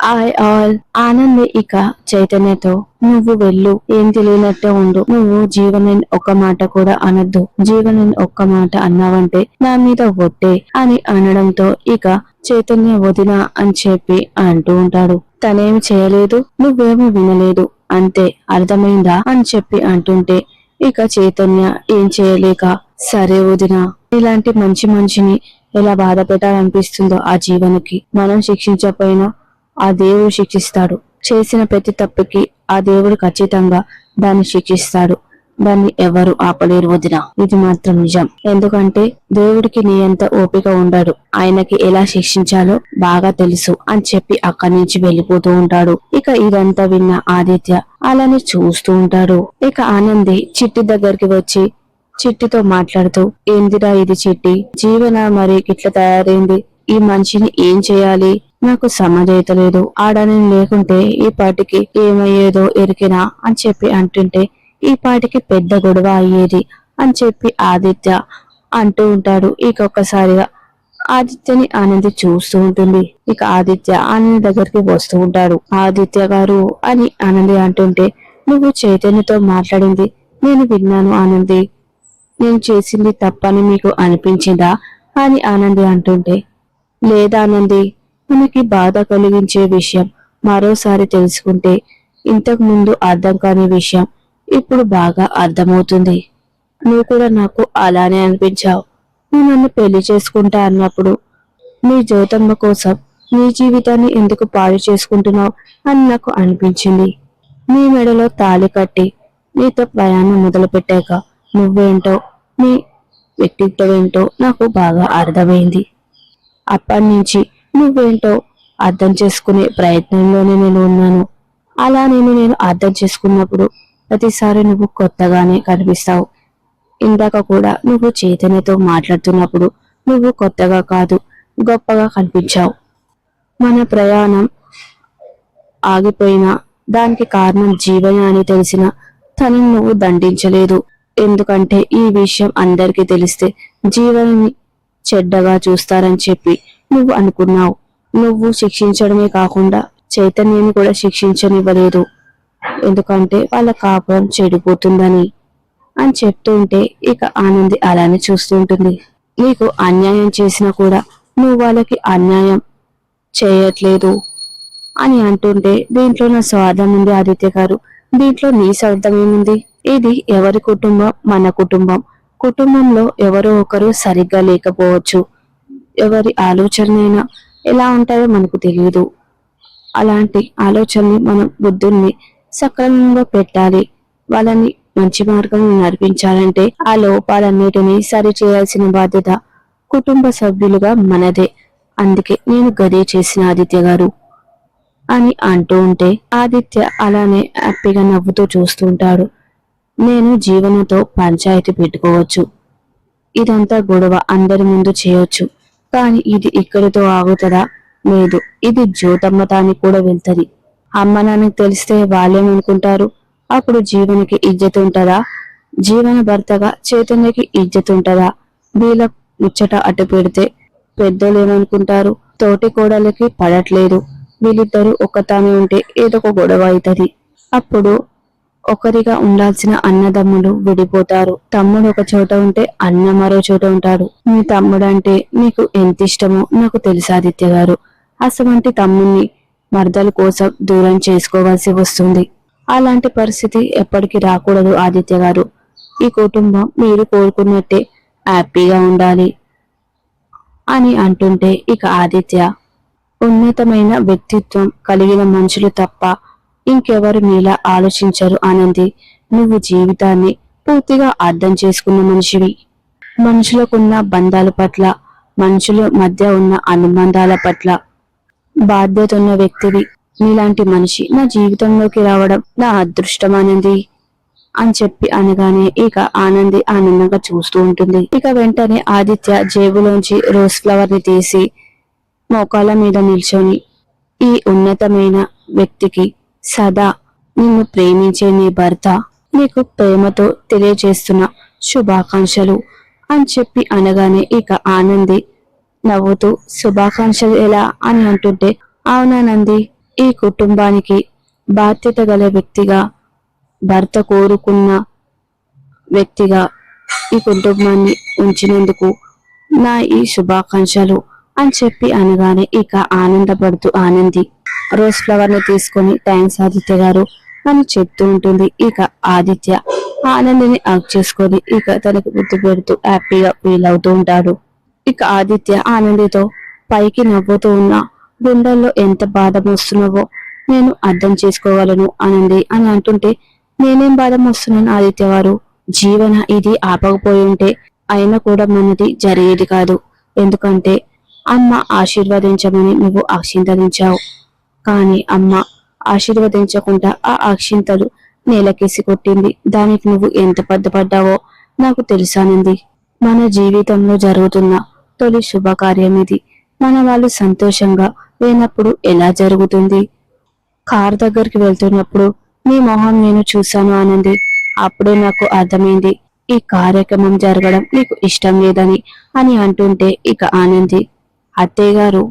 I all Anand ఇక చైతన్యతో నువ్వు వెళ్ళు ఏం తెలియనట్టే ఉండు. నువ్వు జీవనని ఒక్క మాట కూడా అనద్దు. జీవనని ఒక్క మాట అన్నావంటే నా మీద ఒట్టే అని అనడంతో ఇక చైతన్య వదిన అని చెప్పి అంటూ ఉంటాడు. తనేమి చేయలేదు నువ్వేమీ వినలేదు. అంతే అర్థమైందా? అని చెప్పి అంటుంటే ఇక చైతన్య ఏం చేయలేక సరే వదిన ఇలాంటి మంచి మనిషిని ఎలా బాధ పెట్టాలనిపిస్తుందో ఆ జీవనకి. మనం శిక్షించకపోయినా ఆ దేవుడు శిక్షిస్తాడు. చేసిన ప్రతి తప్పుకి ఆ దేవుడు ఖచ్చితంగా దాన్ని శిక్షిస్తాడు. దాన్ని ఎవరు ఆపలేరు వదిన. ఇది మాత్రం నిజం. ఎందుకంటే దేవుడికి నీ అంత ఓపిక ఉండడు. ఆయనకి ఎలా శిక్షించాలో బాగా తెలుసు అని చెప్పి అక్కడి నుంచి వెళ్ళిపోతూ ఉంటాడు. ఇక ఇదంతా విన్న ఆదిత్య అలానే చూస్తూ ఉంటాడు. ఇక ఆనంది చిట్టి దగ్గరికి వచ్చి చిట్టితో మాట్లాడుతూ ఏందిరా ఇది చిట్టి? జీవన మరి? ఇట్లా తయారైంది? ఈ మనిషిని ఏం చేయాలి? నాకు సమజైతలేదు ఆడని లేకుంటే ఈ పాటికి ఏమయ్యేదో ఎరికినా అని చెప్పి అంటుంటే ఈ పాటికి పెద్ద గొడవ అయ్యేది అని చెప్పి ఆదిత్య అంటూ ఉంటాడు. ఇక ఆదిత్యని ఆనంది చూస్తూ ఉంటుంది. ఇక ఆదిత్య ఆనంది దగ్గరికి వస్తూ ఉంటాడు. ఆదిత్య గారు అని ఆనంది అంటుంటే నువ్వు చైతన్యతో మాట్లాడింది. నేను విన్నాను ఆనంది. నేను చేసింది తప్పని మీకు అనిపించిందా? అని ఆనంది అంటుంటే లేదానంది మనకి బాధ కలిగించే విషయం మరోసారి తెలుసుకుంటే ఇంతకు ముందు అర్థం కాని విషయం ఇప్పుడు బాగా అర్థమవుతుంది. నువ్వు కూడా నాకు అలానే అనిపించావు. నువ్వు నన్ను పెళ్ళి చేసుకుంటా అన్నప్పుడు నీ జ్యోతమ్మ కోసం నీ జీవితాన్ని ఎందుకు పాడు చేసుకుంటున్నావు అని నాకు అనిపించింది. నీ మెడలో తాళి కట్టి నీతో ప్రయాణం మొదలుపెట్టాక నువ్వేంటో నీ వ్యక్తిత్వం ఏంటో నాకు బాగా అర్థమైంది. అప్పటి నుంచి నువ్వేంటో అర్థం చేసుకునే ప్రయత్నంలోనే నేను ఉన్నాను. అలా నేను నేను అర్థం చేసుకున్నప్పుడు ప్రతిసారి నువ్వు కొత్తగానే కనిపిస్తావు. ఇందాక కూడా నువ్వు చైతన్యతో మాట్లాడుతున్నప్పుడు నువ్వు కొత్తగా కాదు గొప్పగా కనిపించావు. మన ప్రయాణం ఆగిపోయినా దానికి కారణం జీవన అని తెలిసిన తనని నువ్వు దండించలేదు. ఎందుకంటే ఈ విషయం అందరికీ తెలిస్తే జీవనని చెడ్డగా చూస్తారని చెప్పి నువ్వు అనుకున్నావు. నువ్వు శిక్షించడమే కాకుండా చైతన్యని కూడా శిక్షించనివ్వలేదు. ఎందుకంటే వాళ్ళ కాపురం చెడిపోతుందని అని చెప్తుంటే ఇక ఆనంది అలానే చూస్తుంటుంది. నీకు అన్యాయం చేసినా కూడా నువ్వు వాళ్ళకి అన్యాయం చేయట్లేదు అని అంటుంటే దీంట్లో నా స్వార్థం ఉంది ఆదిత్య గారు. దీంట్లో నీ స్వార్థం ఏముంది? ఇది ఎవరి కుటుంబం? మన కుటుంబం. కుటుంబంలో ఎవరో ఒకరు సరిగ్గా లేకపోవచ్చు. ఎవరి ఆలోచనైనా ఎలా ఉంటాయో మనకు తెలియదు అలాంటి ఆలోచనని మనం బుద్ధుల్ని సకలంలో పెట్టాలి. వాళ్ళని మంచి మార్గంలో నడిపించాలంటే ఆ లోపాలన్నిటినీ సరి చేయాల్సిన బాధ్యత కుటుంబ సభ్యులుగా మనదే. అందుకే నేను గదే చేసిన ఆదిత్య గారు అని అంటూ ఉంటే ఆదిత్య అలానే హ్యాపీగా నవ్వుతూ చూస్తుంటాడు నేను జీవనతో పంచాయతీ పెట్టుకోవచ్చు. ఇదంతా గొడవ అందరి ముందు చేయొచ్చు. కానీ ఇది ఇక్కడితో ఆగుతుందా? లేదు. ఇది జ్యోతమ్మతానికి కూడా వెళ్తది. అమ్మ నాన్నకి తెలిస్తే వాళ్ళేమనుకుంటారు అప్పుడు జీవనికి ఇజ్జత్ ఉంటుందా? జీవన భర్తగా చైతన్యకి ఇజ్జత్ ఉంటుందా? వీళ్ళ ముచ్చట అటు పెడితే పెద్దోళ్ళు ఏమనుకుంటారు? తోటి కోడలకి పడట్లేదు. వీళ్ళిద్దరూ ఒక్కతానే ఉంటే ఏదో ఒక గొడవ అవుతుంది. అప్పుడు ఒకరిగా ఉండాల్సిన అన్నదమ్ములు విడిపోతారు. తమ్ముడు ఒక చోట ఉంటే అన్న మరో చోట ఉంటాడు. మీ తమ్ముడు అంటే నీకు ఎంత ఇష్టమో నాకు తెలుసు ఆదిత్య గారు. అసమంటి తమ్ముణ్ణి మర్దల కోసం దూరం చేసుకోవాల్సి వస్తుంది. అలాంటి పరిస్థితి ఎప్పటికీ రాకూడదు ఆదిత్య గారు. ఈ కుటుంబం మీరు కోరుకున్నట్టే హ్యాపీగా ఉండాలి అని అంటుంటే ఇక ఆదిత్య ఉన్నతమైన వ్యక్తిత్వం కలిగిన మనుషులు తప్ప ఇంకెవరు నీలా ఆలోచించరు ఆనంది. నువ్వు జీవితాన్ని పూర్తిగా అర్థం చేసుకున్న మనిషివి. మనుషులకున్న బంధాల పట్ల మనుషుల మధ్య ఉన్న అనుబంధాల పట్ల బాధ్యత ఉన్న వ్యక్తివి. నీలాంటి మనిషి నా జీవితంలోకి రావడం నా అదృష్టం అనంది అని చెప్పి అనగానే ఇక ఆనంది ఆనందంగా చూస్తూ ఉంటుంది. ఇక వెంటనే ఆదిత్య జేబులోంచి రోజ్ ఫ్లవర్ని తీసి మోకాళ్ళ మీద నిల్చొని ఈ ఉన్నతమైన వ్యక్తికి సదా నిన్ను ప్రేమించే నీ భర్త నీకు ప్రేమతో తెలియజేస్తున్న శుభాకాంక్షలు అని చెప్పి అనగానే ఇక ఆనంది నవ్వుతూ శుభాకాంక్షలు ఎలా? అని అంటుంటే అవునానంది ఈ కుటుంబానికి బాధ్యత గల వ్యక్తిగా భర్త కోరుకున్న వ్యక్తిగా ఈ కుటుంబాన్ని ఉంచినందుకు నా ఈ శుభాకాంక్షలు అని చెప్పి అనగానే ఇక ఆనందపడుతూ ఆనంది రోజ్ ఫ్లవర్ని తీసుకొని థ్యాంక్స్ ఆదిత్య గారు అని చెప్తూ ఉంటుంది. ఇక ఆదిత్య ఆనందిని అగ్ చేసుకొని ఇక తనకు గుర్తు పెడుతూ హ్యాపీగా ఫీల్ అవుతూ ఉంటాడు. ఇక ఆదిత్య ఆనందితో పైకి నవ్వుతూ ఉన్న గుండెల్లో ఎంత బాధ మోస్తున్నావో నేను అర్థం చేసుకోగలను ఆనంది అని అంటుంటే నేనేం బాధ మోస్తున్నాను ఆదిత్య వారు? జీవన ఇది ఆపకపోయి ఉంటే అయినా కూడా మనది జరిగేది కాదు. ఎందుకంటే అమ్మ ఆశీర్వదించమని నువ్వు ఆశీర్వదించావు. కానీ అమ్మ ఆశీర్వదించకుండా ఆ అక్షింతలు నేలకేసి కొట్టింది. దానికి నువ్వు ఎంత బద్దపడ్డావో నాకు తెలుసానంది. మన జీవితంలో జరుగుతున్న తొలి శుభకార్యం ఇది మన వాళ్ళు సంతోషంగా లేనప్పుడు ఎలా జరుగుతుంది? కార్ దగ్గరికి వెళ్తున్నప్పుడు నీ మొహం నేను చూశాను ఆనంది. అప్పుడే నాకు అర్థమైంది ఈ కార్యక్రమం జరగడం నీకు ఇష్టం లేదని అని అంటుంటే ఇక ఆనంది అత్తయ్య గారు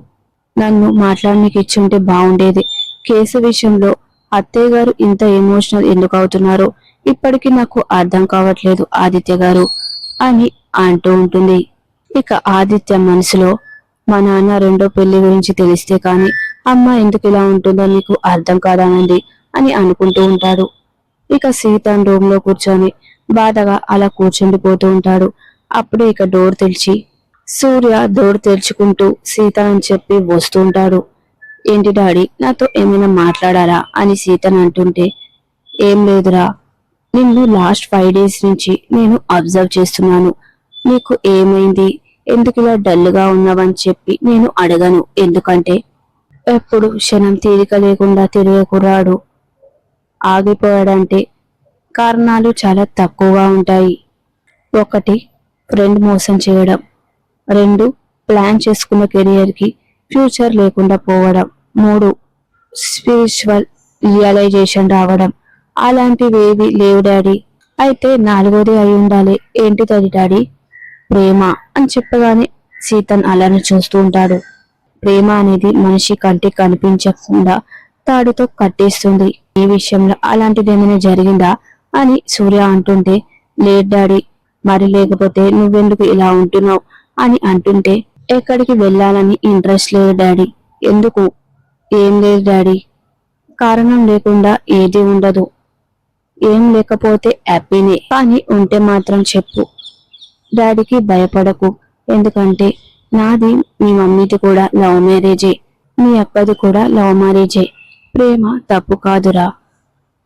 నన్ను మాట్లాడడానికి ఇచ్చుంటే బాగుండేది కేసు విషయంలో అత్తయ్య గారు ఇంత ఎమోషనల్ ఎందుకు అవుతున్నారో? ఇప్పటికీ నాకు అర్థం కావట్లేదు ఆదిత్య గారు అని అంటూ ఉంటుంది. ఇక ఆదిత్య మనసులో మా నాన్న రెండో పెళ్ళి గురించి తెలిస్తే కానీ అమ్మ ఎందుకు ఇలా ఉంటుందో నీకు అర్థం కాదానండి అని అనుకుంటూ ఉంటాడు. ఇక సీత రూమ్లో కూర్చొని బాధగా అలా కూర్చుండిపోతూ ఉంటాడు. అప్పుడే ఇక డోర్ తెరిచి సూర్య దోడు తెరుచుకుంటూ సీత అని చెప్పి వస్తుంటాడు. ఏంటి డాడీ నాతో ఏమైనా మాట్లాడాలా అని సీతను అంటుంటే ఏం లేదురా. నిన్ను లాస్ట్ ఫైవ్ డేస్ నుంచి నేను అబ్జర్వ్ చేస్తున్నాను. నీకు ఏమైంది? ఎందుకు ఇలా డల్గా ఉన్నావని చెప్పి నేను అడగను. ఎందుకంటే ఎప్పుడు క్షణం తీరిక లేకుండా తిరగకురాడు. ఆగిపోయాడంటే కారణాలు చాలా తక్కువగా ఉంటాయి. ఒకటి ఫ్రెండ్ మోసం చేయడం. రెండు ప్లాన్ చేసుకున్న కెరియర్కి ఫ్యూచర్ లేకుండా పోవడం. మూడు స్పిరిచువల్ రియలైజేషన్ రావడం. అలాంటివేవి లేవు డాడీ. అయితే నాలుగోది అయి ఉండాలి. ఏంటి తది డాడీ? ప్రేమ అని చెప్పగానే సీతన్ అలానే చూస్తూ ఉంటాడు. ప్రేమ అనేది మనిషి కంటికి కనిపించకుండా తాడుతో కట్టేస్తుంది. ఈ విషయంలో అలాంటిది ఏమైనా జరిగిందా అని సూర్య అంటుంటే లేదు డాడీ. మరి లేకపోతే నువ్వెందుకు ఇలా ఉంటున్నావు? అని అంటుంటే ఎక్కడికి వెళ్ళాలని ఇంట్రెస్ట్ లేదు డాడీ. ఎందుకు? ఏం లేదు డాడీ. కారణం లేకుండా ఏది ఉండదు. ఏం లేకపోతే హ్యాపీనే. కానీ ఉంటే మాత్రం చెప్పు. డాడీకి భయపడకు. ఎందుకంటే నాది మీ మమ్మీది కూడా లవ్ మ్యారేజే. మీ అక్కది కూడా లవ్ మ్యారేజే. ప్రేమ తప్పు కాదురా.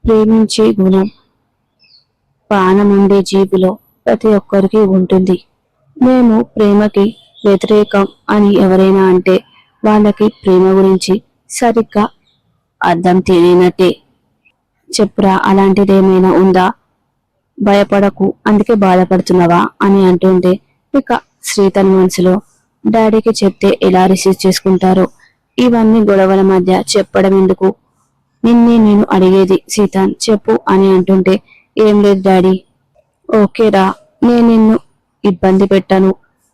ప్రేమించే గుణం ప్రాణముండే జీవిలో ప్రతి ఒక్కరికి ఉంటుంది. మేము ప్రేమకి వ్యతిరేకం అని ఎవరైనా అంటే వాళ్ళకి ప్రేమ గురించి సరిగ్గా అర్థం తెలియనట్టే. చెప్పురా అలాంటిది ఏమైనా ఉందా? భయపడకు అందుకే బాధపడుతున్నావా? అని అంటుంటే ఇక శ్రీతన్ మనసులో డాడీకి చెప్తే ఎలా రిసీవ్ చేసుకుంటారో? ఇవన్నీ గొడవల మధ్య చెప్పడం ఎందుకు? నిన్నే నేను అడిగేది సీతాన్ చెప్పు అని అంటుంటే ఏం లేదు డాడీ. ఓకేరా నేను నిన్ను ఇబ్బంది పెట్టాను.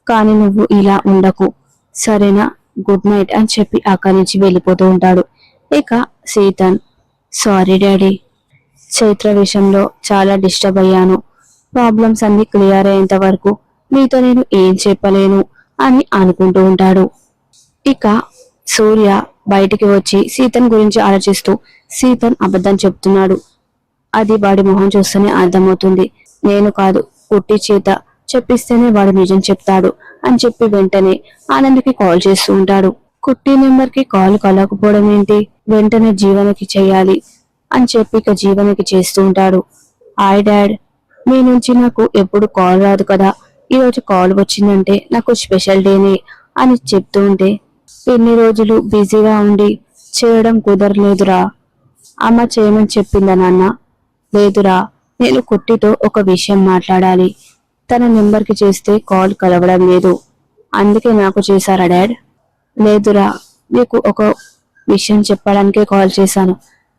కానీ నువ్వు ఇలా ఉండకు. సరేనా? గుడ్ నైట్ అని చెప్పి అక్కడి నుంచి వెళ్ళిపోతూ ఉంటాడు. ఇక సీతన్ సారీ డాడీ. చైత్ర విషయంలో చాలా డిస్టర్బ్ అయ్యాను. ప్రాబ్లమ్స్ అన్ని క్లియర్ అయ్యేంత వరకు మీతో నేను ఏం చెప్పలేను అని అనుకుంటూ ఉంటాడు. ఇక సూర్య బయటికి వచ్చి సీతన్ గురించి ఆలోచిస్తూ సీతన్ అబద్ధం చెప్తున్నాడు. అది వాడి మొహం చూస్తేనే అర్థమవుతుంది. నేను కాదు కుట్టి చేత. చెప్పిస్తేనే వాడు నిజం చెప్తాడు అని చెప్పి వెంటనే ఆనంద్కి కాల్ చేస్తూ ఉంటాడు. కుట్టి నెంబర్కి కాల్ కలగకపోవడం ఏంటి? వెంటనే జీవనకి చేయాలి అని చెప్పి ఇక జీవనకి చేస్తూ ఉంటాడు. హాయ్ డాడ్ మీ నుంచి నాకు ఎప్పుడు కాల్ రాదు కదా. ఈరోజు కాల్ వచ్చిందంటే నాకు స్పెషల్ డేనే అని చెప్తూ ఉంటే ఎన్ని రోజులు బిజీగా ఉండి చేయడం కుదరలేదురా. అమ్మ చేయమని చెప్పిందా నాన్న? లేదురా నేను కుట్టితో ఒక విషయం మాట్లాడాలి. తన నెంబర్కి చేస్తే కాల్ కలవడం లేదు. అందుకే నాకు చేశారా డాడ్? లేదురా మీకు ఒక విషయం చెప్పడానికే కాల్ చేశాను.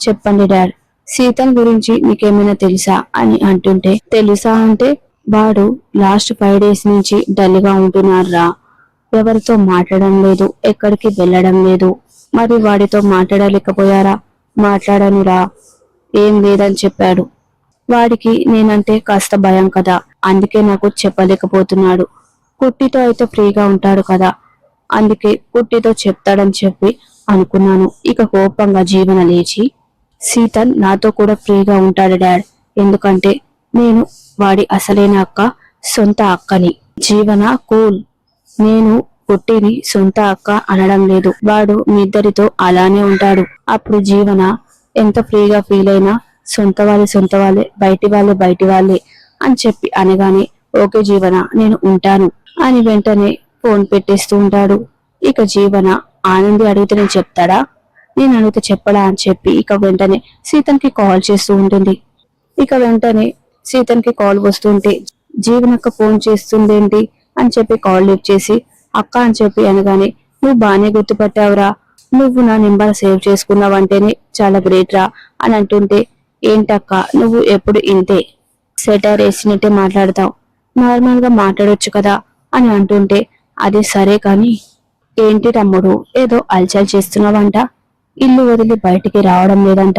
చెప్పండి డాడ్. సీతన్ గురించి నీకేమైనా తెలుసా అని అంటుంటే తెలుసా అంటే వాడు లాస్ట్ ఫైవ్ డేస్ నుంచి డల్గా ఉంటున్నారా ఎవరితో మాట్లాడడం లేదు ఎక్కడికి వెళ్ళడం లేదు. మరి వాడితో మాట్లాడలేకపోయారా? మాట్లాడనురా. ఏం లేదని చెప్పాడు. వాడికి నేనంటే కాస్త భయం కదా. అందుకే నాకు చెప్పలేకపోతున్నాడు. కుట్టితో అయితే ఫ్రీగా ఉంటాడు కదా. అందుకే కుట్టితో చెప్తాడని చెప్పి అనుకున్నాను. ఇక కోపంగా జీవన లేచి సీతన్ నాతో కూడా ఫ్రీగా ఉంటాడు డాడ్. ఎందుకంటే నేను వాడి అసలైన అక్క సొంత అక్కని. జీవన కూల్. నేను పుట్టిని సొంత అక్క అనడం లేదు. వాడు మీ ఇద్దరితో అలానే ఉంటాడు. అప్పుడు జీవన ఎంత ఫ్రీగా ఫీల్ అయినా సొంత వాళ్ళే సొంత వాళ్ళే బయటి వాళ్ళే బయటి వాళ్ళే. అని చెప్పి అనగానే ఓకే జీవన నేను ఉంటాను అని వెంటనే ఫోన్ పెట్టేస్తూ ఉంటాడు. ఇక జీవన ఆనంది అడిగితే నేను చెప్తాడా? నేను అడిగితే చెప్పడా? అని చెప్పి ఇక వెంటనే సీతన్కి కాల్ చేస్తూ ఉంటుంది. ఇక వెంటనే సీతన్కి కాల్ వస్తుంటే జీవనక్క ఫోన్ చేస్తుందేంటి? అని చెప్పి కాల్ లిఫ్ట్ చేసి అక్క అని చెప్పి అనగానే నువ్వు బాగానే గుర్తుపట్టావురా. నువ్వు నా నెంబర్ సేవ్ చేసుకున్నావంటేనే చాలా గ్రేట్ రా అని అంటుంటే ఏంటక్క? నువ్వు ఎప్పుడు ఇంతే? సెటర్ వేసినట్టే మాట్లాడతావు. నార్మల్గా మాట్లాడొచ్చు కదా అని అంటుంటే అది సరే కాని ఏంటి తమ్ముడు ఏదో అల్చల్ చేస్తున్నావంట? ఇల్లు వదిలి బయటికి రావడం లేదంట.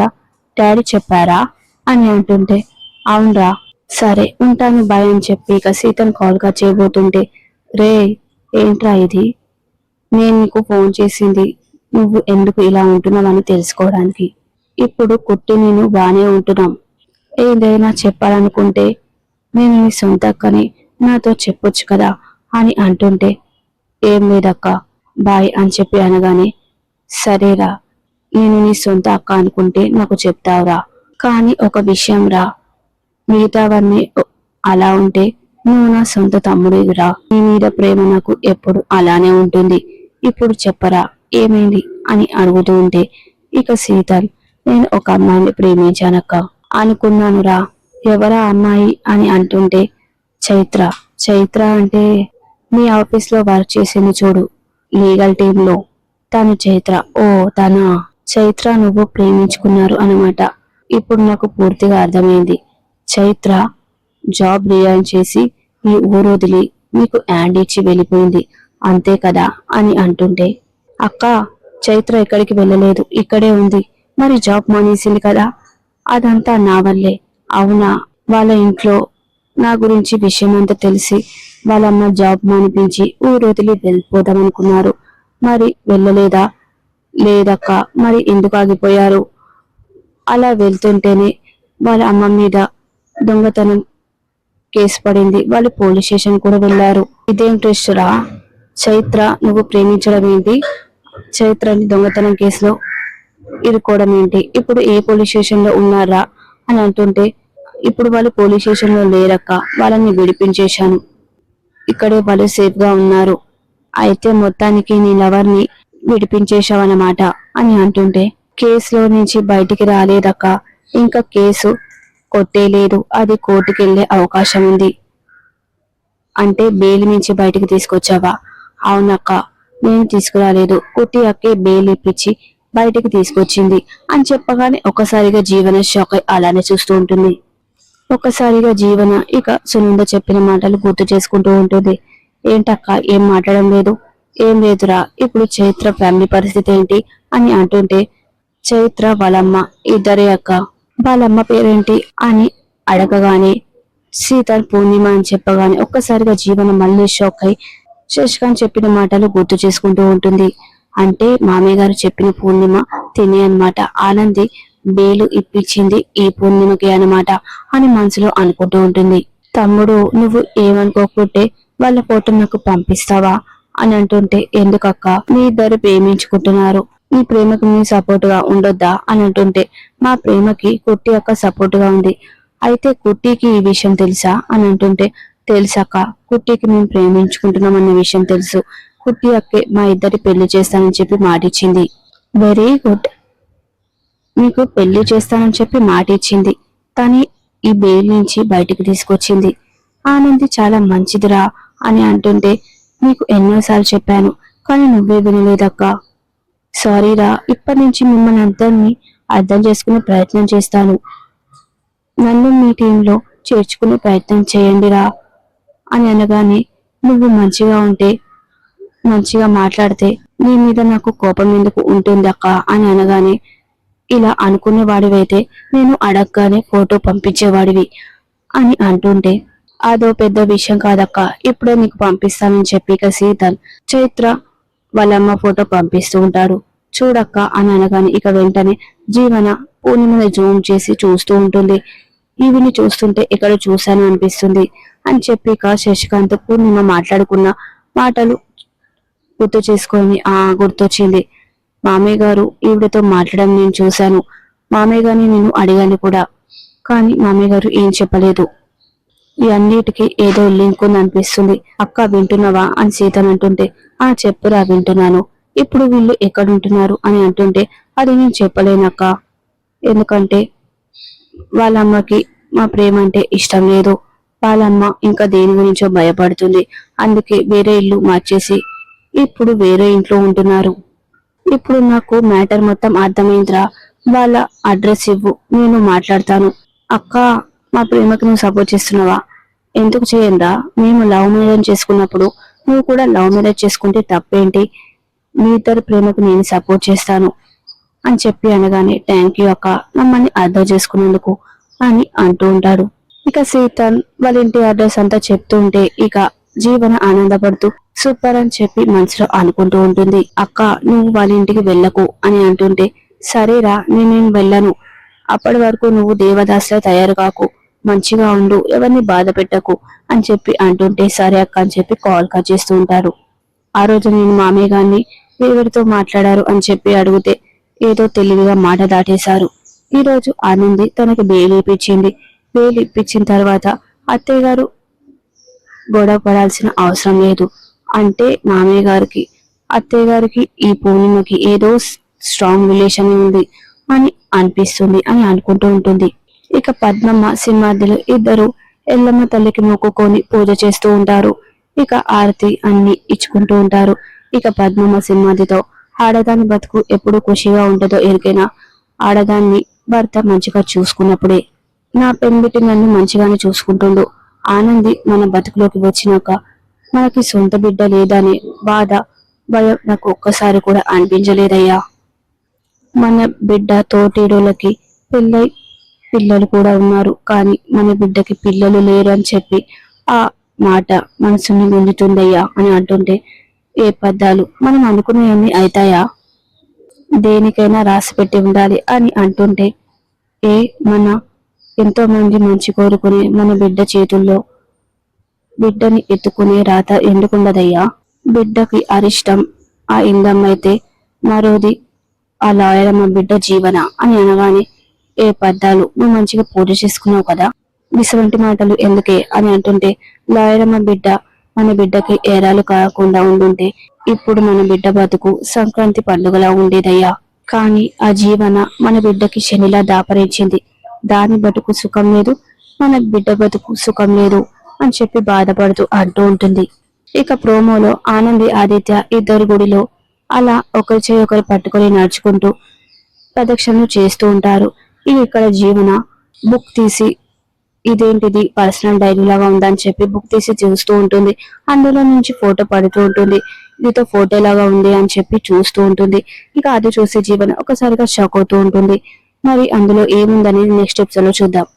డాడీ చెప్పారా? అని అంటుంటే అవునరా. సరే ఉంటాను బాయ్ అని చెప్పి ఇక సీతను కాల్గా చేయబోతుంటే రే ఏంట్రా ఇది? నేను నీకు ఫోన్ చేసింది నువ్వు ఎందుకు ఇలా ఉంటున్నావని తెలుసుకోవడానికి. ఇప్పుడు కుట్టి నేను బానే ఉంటున్నాం. ఏదైనా చెప్పాలనుకుంటే నేను నీ సొంత అక్కని నాతో చెప్పొచ్చు కదా అని అంటుంటే ఏం లేదక్క బాయ్ అని చెప్పి అనగానే సరేరా నేను నీ సొంత అక్క అనుకుంటే నాకు చెప్తావురా. కానీ ఒక విషయం రా మిగతావన్నీ అలా ఉంటే నువ్వు నా సొంత తమ్ముడివిరా. నీ మీద ప్రేమ నాకు ఎప్పుడు అలానే ఉంటుంది. ఇప్పుడు చెప్పరా ఏమైంది? అని అడుగుతూ ఉంటే ఇక సీతల్ నేను ఒక అమ్మాయిని ప్రేమించానక్క. అనుకున్నానురా. ఎవరా అమ్మాయి అని అంటుంటే చైత్ర చైత్ర అంటే మీ ఆఫీస్లో వర్క్ చేసింది చూడు లీగల్ టీంలో తను చైత్ర ఓ తన? చైత్ర నువ్వు ప్రేమించుకున్నారు అనమాట ఇప్పుడు నాకు పూర్తిగా అర్థమైంది. చైత్ర జాబ్ రిజైన్ చేసి మీ ఊరు వదిలి మీకు యాడ్ ఇచ్చి వెళ్ళిపోయింది. అంతే కదా? అని అంటుంటే అక్క చైత్ర ఎక్కడికి వెళ్ళలేదు. ఇక్కడే ఉంది. మరి జాబ్ మానేసింది కదా? అదంతా నా వల్లే. అవునా? వాళ్ళ ఇంట్లో నా గురించి విషయం అంతా తెలిసి వాళ్ళమ్మ జాబ్ మానిపించి ఊరు వదిలి వెళ్ళిపోదామనుకున్నారు. మరి వెళ్ళలేదా? లేదక్క మరి ఎందుకు ఆగిపోయారు? అలా వెళ్తుంటేనే వాళ్ళ అమ్మ మీద దొంగతనం కేసు పడింది. వాళ్ళు పోలీస్ స్టేషన్ కూడా వెళ్ళారు. ఇదేం ట్రెస్ట్ రా? చైత్ర నువ్వు ప్రేమించడం ఏంటి? చైత్రని దొంగతనం కేసులో ఇరుకోవడం ఏంటి? ఇప్పుడు ఏ పోలీస్ స్టేషన్లో ఉన్నారా? అని అంటుంటే ఇప్పుడు వాళ్ళు పోలీస్ స్టేషన్లో లేరక్క వాళ్ళని విడిపించేశాను. ఇక్కడే వాళ్ళు సేఫ్గా ఉన్నారు. అయితే మొత్తానికి నీ లవర్ని విడిపించేశావన్నమాట అని అంటుంటే కేసులో నుంచి బయటికి రాలేదక్క. ఇంకా కేసు కొట్టేలేదు అది కోర్టుకి వెళ్ళే అవకాశం ఉంది. అంటే బెయిల్ నుంచి బయటికి తీసుకొచ్చావా? అవునక్క నేను తీసుకురాలేదు. కుట్టి అక్కే బెయిల్ ఇప్పించి బయటికి తీసుకొచ్చింది అని చెప్పగానే ఒకసారిగా జీవన షాక్ అయి అలానే చూస్తూ ఉంటుంది. ఒక్కసారిగా జీవన ఇక సునంద చెప్పిన మాటలు గుర్తు చేసుకుంటూ ఉంటుంది. ఏంటక్క ఏం మాట్లాడడం లేదు? ఏం లేదురా ఇప్పుడు చైత్ర ఫ్యామిలీ పరిస్థితి ఏంటి అని అంటుంటే చైత్ర వాళ్ళమ్మ ఇద్దరే అక్క. వాళ్ళమ్మ పేరేంటి అని అడగగానే సీత పూర్ణిమ అని చెప్పగానే ఒక్కసారిగా జీవన మళ్ళీ షాక్ అయి శశికాంత్ చెప్పిన మాటలు గుర్తు చేసుకుంటూ ఉంటుంది. అంటే మామయ్య గారు చెప్పిన పూర్ణిమ తినే అనమాట ఆనంది బేలు ఇప్పించింది ఈ పూర్ణిమకి అన్నమాట అని మనసులో అనుకుంటూ ఉంటుంది. తమ్ముడు నువ్వు ఏమనుకోకుంటే వాళ్ళ ఫోటో నాకు పంపిస్తావా? అని అంటుంటే ఎందుకక్క? మీ ఇద్దరు ప్రేమించుకుంటున్నారు. మీ ప్రేమకు మీ సపోర్ట్గా ఉండొద్దా? అని అంటుంటే మా ప్రేమకి కుట్టి అక్క సపోర్ట్గా ఉంది. అయితే కుట్టికి ఈ విషయం తెలుసా? అని అంటుంటే తెలుసక్క. కుట్టికి మేము ప్రేమించుకుంటున్నాం అన్న విషయం తెలుసు. కుట్టి అక్కే మా ఇద్దరి పెళ్ళి చేస్తానని చెప్పి మాటిచ్చింది. Very good. మీకు పెళ్ళి చేస్తానని చెప్పి మాట ఇచ్చింది ఈ బెయిల్ నుంచి బయటికి తీసుకొచ్చింది. ఆనంది చాలా మంచిదిరా అని అంటుంటే నీకు ఎన్నోసార్లు చెప్పాను కానీ నువ్వే వినలేదక్క. సారీరా ఇప్పటి నుంచి మిమ్మల్ని అందరినీ అర్థం చేసుకునే ప్రయత్నం చేస్తాను. నన్ను మీ టీంలో చేర్చుకునే ప్రయత్నం చేయండిరా అని అనగానే నువ్వు మంచిగా ఉంటే మంచిగా మాట్లాడితే నీ మీద నాకు కోపం ఎందుకు ఉంటుంది అక్క అని అనగానే ఇలా అనుకునేవాడివైతే నేను అడగగానే ఫోటో పంపించేవాడివి అని అంటుంటే అదో పెద్ద విషయం కాదక్క ఇప్పుడే నీకు పంపిస్తానని చెప్పి ఇక సీతన్ చైత్ర వాళ్ళమ్మ ఫోటో పంపిస్తూ ఉంటాడు. చూడక్క అని అనగానే ఇక వెంటనే జీవన పూర్ణిమని జూమ్ చేసి చూస్తూ ఉంటుంది. ఈవిని చూస్తుంటే ఇక్కడ చూశాను అనిపిస్తుంది అని చెప్పి ఇక శశికాంత్ పూర్ణిమ మాట్లాడుకున్న మాటలు గుర్తు చేసుకొని ఆ గుర్తొచ్చింది. మామయ్య గారు ఈవిడతో మాట్లాడడం నేను చూశాను. మామయ్య గారిని నేను అడిగాను కూడా. కానీ మామయ్య గారు ఏం చెప్పలేదు. ఈ అన్నిటికీ ఏదో లింక్ ఉంది అనిపిస్తుంది. అక్క వింటున్నావా అని సీతన్ అంటుంటే ఆ చెప్పురా వింటున్నాను. ఇప్పుడు వీళ్ళు ఎక్కడుంటున్నారు అని అంటుంటే అది నేను చెప్పలేనక్క ఎందుకంటే వాళ్ళ అమ్మకి మా ప్రేమ అంటే ఇష్టం లేదు. వాళ్ళమ్మ ఇంకా దేని గురించో భయపడుతుంది. అందుకే వేరే ఇల్లు మార్చేసి ఇప్పుడు వేరే ఇంట్లో ఉంటున్నారు. ఇప్పుడు నాకు మ్యాటర్ మొత్తం అర్థమైందిరా. వాళ్ళ అడ్రస్ ఇవ్వు నేను మాట్లాడతాను. అక్క మా ప్రేమకు నువ్వు సపోర్ట్ చేస్తున్నావా? ఎందుకు చేయందా మేము లవ్ మ్యారేజ్ చేసుకున్నప్పుడు నువ్వు కూడా లవ్ మ్యారేజ్ చేసుకుంటే తప్పేంటి? మీ ఇద్దరు ప్రేమకు నేను సపోర్ట్ చేస్తాను అని చెప్పి అనగానే థ్యాంక్ యూ అక్క మమ్మల్ని అర్థం చేసుకున్నందుకు అని అంటూ ఉంటాడు. ఇక సీతన్ వాళ్ళ ఇంటి అడ్రస్ అంతా చెప్తూ ఉంటే ఇక జీవన ఆనందపడుతూ సూపర్ అని చెప్పి మనసులో అనుకుంటూ ఉంటుంది. అక్క నువ్వు వాళ్ళ ఇంటికి వెళ్ళకు అని అంటుంటే సరేరా నేనేం వెళ్ళను. అప్పటి వరకు నువ్వు దేవదాస్లో తయారు కాకు. మంచిగా ఉండు ఎవరిని బాధ పెట్టకు అని చెప్పి అంటుంటే సరే అక్క అని చెప్పి కాల్ కట్ చేస్తూ ఉంటారు. ఆ రోజు నేను మామయ్య గారిని ఎవరితో మాట్లాడారు అని చెప్పి అడిగితే ఏదో తెలివిగా మాట దాటేశారు. ఈ రోజు ఆనంది తనకి బెయిల్ ఇప్పించింది. బెయిల్ ఇప్పించిన తర్వాత అత్తయ్య గారు గొడవ పడాల్సిన అవసరం లేదు. అంటే మామయ్య గారికి అత్తయ్య గారికి ఈ పూర్ణిమకి ఏదో స్ట్రాంగ్ రిలేషన్ ఉంది అని అనిపిస్తుంది అని అనుకుంటూ ఉంటుంది. ఇక పద్మమ్మ సింహాద్దులు ఇద్దరు ఎల్లమ్మ తల్లికి మొక్కుకొని పూజ చేస్తూ ఉంటారు. ఇక ఆరతి అన్ని ఇచ్చుకుంటూ ఉంటారు. ఇక పద్మమ్మ సింహాదితో ఆడదాని బతుకు ఎప్పుడు ఖుషిగా ఉంటుందో ఎరికైనా? ఆడదాన్ని భర్త మంచిగా చూసుకున్నప్పుడే. నా పెంబిటి నన్ను మంచిగానే చూసుకుంటుండు. ఆనంది మన బతుకులోకి వచ్చినాక మనకి సొంత బిడ్డ లేదనే బాధ భయం నాకు ఒక్కసారి కూడా అనిపించలేదయ్యా. మన బిడ్డ తోటిడోళ్ళకి పెళ్ళై పిల్లలు కూడా ఉన్నారు కానీ మన బిడ్డకి పిల్లలు లేరు అని చెప్పి ఆ మాట మనసుని గుంజుతుందయ్యా అని అంటుంటే ఏ పద్దాలు? మనం అనుకునేవన్నీ అవుతాయా దేనికైనా రాసి పెట్టి ఉండాలి అని అంటుంటే ఏ మన ఎంతో మంది మంచి కోరుకునే మన బిడ్డ చేతుల్లో బిడ్డని ఎత్తుకునే రాత ఎందుకుండదయ్యా? బిడ్డకి అరిష్టం ఆ ఇందమ్మైతే మరోది ఆ లాయరమ్మ బిడ్డ జీవన అని అనగానే ఏ పద్దాలు నువ్వు మంచిగా పూజ చేసుకున్నావు కదా? ఇటువంటి మాటలు ఎందుకే? అని అంటుంటే లాయరమ్మ బిడ్డ మన బిడ్డకి ఏరాలు కాకుండా ఉండుంటే ఇప్పుడు మన బిడ్డ బతుకు సంక్రాంతి పండుగలా ఉండేదయ్యా. కానీ ఆ జీవన మన బిడ్డకి శనిలా దాపరించింది. దాని బతుకు సుఖం లేదు మన బిడ్డ బతుకు సుఖం లేదు అని చెప్పి బాధపడుతూ అంటూ ఉంటుంది. ఇక ప్రోమోలో ఆనంది ఆదిత్య ఇద్దరు గుడిలో అలా ఒకరి చేయి ఒకరు పట్టుకొని నడుచుకుంటూ ప్రదక్షిణలు చేస్తూ ఉంటారు. ఇది ఇక్కడ జీవన బుక్ తీసి ఇదేంటిది? పర్సనల్ డైరీ లాగా ఉందని చెప్పి బుక్ తీసి చూస్తూ ఉంటుంది. అందులో నుంచి ఫోటో పడుతూ ఉంటుంది. ఇదితో ఫోటో లాగా ఉంది అని చెప్పి చూస్తూ ఉంటుంది. ఇక అది చూసే జీవన ఒకసారిగా షాక్ అవుతూ ఉంటుంది. మరి అందులో ఏముందనేది నెక్స్ట్ ఎపిసోడ్లో చూద్దాం.